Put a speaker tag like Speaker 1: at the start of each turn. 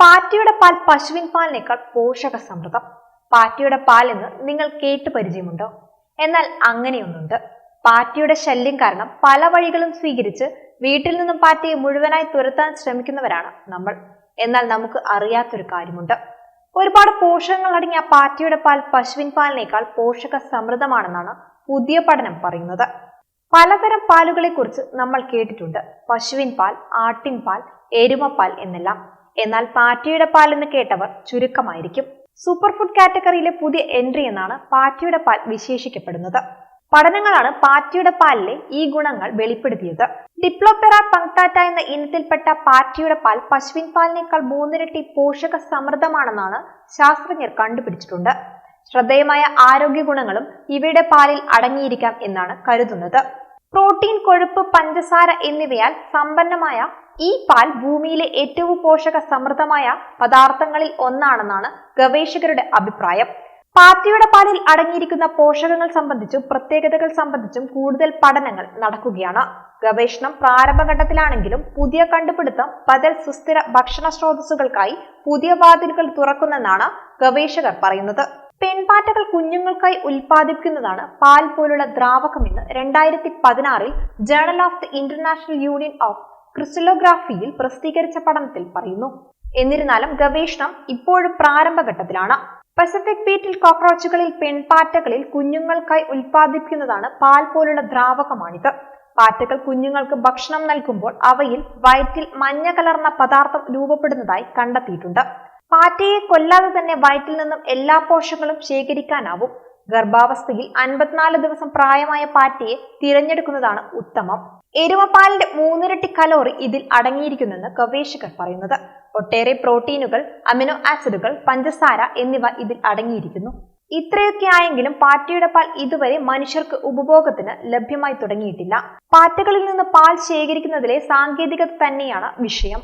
Speaker 1: പാറ്റിയുടെ പാൽ പശുവിൻ പാലിനേക്കാൾ പോഷക സമൃദ്ധം. പാറ്റിയുടെ പാൽ എന്ന് നിങ്ങൾ കേട്ട് പരിചയമുണ്ടോ? എന്നാൽ അങ്ങനെയൊന്നുണ്ട്. പാറ്റിയുടെ ശല്യം കാരണം പല വഴികളും സ്വീകരിച്ച് വീട്ടിൽ നിന്നും പാറ്റിയെ മുഴുവനായി തുരത്താൻ ശ്രമിക്കുന്നവരാണ് നമ്മൾ. എന്നാൽ നമുക്ക് അറിയാത്തൊരു കാര്യമുണ്ട്. ഒരുപാട് പോഷകങ്ങൾ അടങ്ങിയ പാറ്റിയുടെ പാൽ പശുവിൻ പാലിനേക്കാൾ പോഷക സമൃദ്ധമാണെന്നാണ് പുതിയ പഠനം പറയുന്നത്. പലതരം പാലുകളെ കുറിച്ച് നമ്മൾ കേട്ടിട്ടുണ്ട്. പശുവിൻ പാൽ ആട്ടിൻ പാൽ എരുമപ്പാൽ എന്നെല്ലാം. എന്നാൽ പാറ്റയുടെ പാൽ എന്ന് കേട്ടവർ ചുരുക്കമായിരിക്കും. സൂപ്പർ ഫുഡ് കാറ്റഗറിയിലെ പുതിയ എൻട്രി എന്നാണ് പാറ്റയുടെ പാൽ വിശേഷിക്കപ്പെടുന്നത്. പഠനങ്ങളാണ് പാറ്റയുടെ പാലിലെ ഈ ഗുണങ്ങൾ വെളിപ്പെടുത്തിയത്. ഡിപ്ലോപെറ പങ്ക്ടാറ്റ എന്ന ഇനത്തിൽപ്പെട്ട പാറ്റയുടെ പാൽ പശുവിൻ പാലിനേക്കാൾ മൂന്നിരട്ടി പോഷക സമൃദ്ധമാണെന്നാണ് ശാസ്ത്രജ്ഞർ കണ്ടുപിടിച്ചിട്ടുണ്ട്. ശ്രദ്ധേയമായ ആരോഗ്യ ഗുണങ്ങളും ഇവയുടെ പാലിൽ അടങ്ങിയിരിക്കാം എന്നാണ് കരുതുന്നത്. പ്രോട്ടീൻ കൊഴുപ്പ് പഞ്ചസാര എന്നിവയാൽ സമ്പന്നമായ ഈ പാൽ ഭൂമിയിലെ ഏറ്റവും പോഷക സമൃദ്ധമായ പദാർത്ഥങ്ങളിൽ ഒന്നാണെന്നാണ് ഗവേഷകരുടെ അഭിപ്രായം. പാറ്റയുടെ പാലിൽ അടങ്ങിയിരിക്കുന്ന പോഷകങ്ങൾ സംബന്ധിച്ചും പ്രത്യേകതകൾ സംബന്ധിച്ചും കൂടുതൽ പഠനങ്ങൾ നടക്കുകയാണ്. ഗവേഷണം പ്രാരംഭഘട്ടത്തിലാണെങ്കിലും പുതിയ കണ്ടുപിടുത്തം ബദൽ സുസ്ഥിര ഭക്ഷണ സ്രോതസ്സുകൾക്കായി പുതിയ വാതിലുകൾ തുറക്കുന്നെന്നാണ് ഗവേഷകർ പറയുന്നത്. പെൺപാറ്റകൾ കുഞ്ഞുങ്ങൾക്കായി ഉൽപ്പാദിപ്പിക്കുന്നതാണ് പാൽ പോലുള്ള ദ്രാവകമെന്ന് രണ്ടായിരത്തി പതിനാറിൽ journal of the International Union of ക്രിസ്റ്റലോഗ്രാഫിയിൽ പ്രസിദ്ധീകരിച്ച പഠനത്തിൽ പറയുന്നു. എന്നിരുന്നാലും ഗവേഷണം ഇപ്പോഴും പ്രാരംഭഘട്ടത്തിലാണ്. പസഫിക് ബീറ്റിൽ കോക്രോച്ചുകളിൽ പെൺപാറ്റകളിൽ കുഞ്ഞുങ്ങൾക്കായി ഉൽപ്പാദിപ്പിക്കുന്നതാണ് പാൽ പോലുള്ള ദ്രാവകമാണിത്. പാറ്റകൾ കുഞ്ഞുങ്ങൾക്ക് ഭക്ഷണം നൽകുമ്പോൾ അവയിൽ വയറ്റിൽ മഞ്ഞ കലർന്ന പദാർത്ഥം രൂപപ്പെടുന്നതായി കണ്ടെത്തിയിട്ടുണ്ട്. പാറ്റയെ കൊല്ലാതെ തന്നെ വയറ്റിൽ നിന്നും എല്ലാ പോഷകങ്ങളും ശേഖരിക്കാനാവും. ഗർഭാവസ്ഥയിൽ അൻപത്തിനാല് ദിവസം പ്രായമായ പാറ്റയെ തിരഞ്ഞെടുക്കുന്നതാണ് ഉത്തമം. എരുമപ്പാലിന്റെ മൂന്നിരട്ടി കലോറി ഇതിൽ അടങ്ങിയിരിക്കുന്നെന്ന് ഗവേഷകർ പറയുന്നത്. ഒട്ടേറെ പ്രോട്ടീനുകൾ അമിനോ ആസിഡുകൾ പഞ്ചസാര എന്നിവ ഇതിൽ അടങ്ങിയിരിക്കുന്നു. ഇത്രയൊക്കെ ആയെങ്കിലും പാറ്റയുടെ പാൽ ഇതുവരെ മനുഷ്യർക്ക് ഉപഭോഗത്തിന് ലഭ്യമായി തുടങ്ങിയിട്ടില്ല. പാറ്റകളിൽ നിന്ന് പാൽ ശേഖരിക്കുന്നതിലെ സാങ്കേതികത തന്നെയാണ് വിഷയം.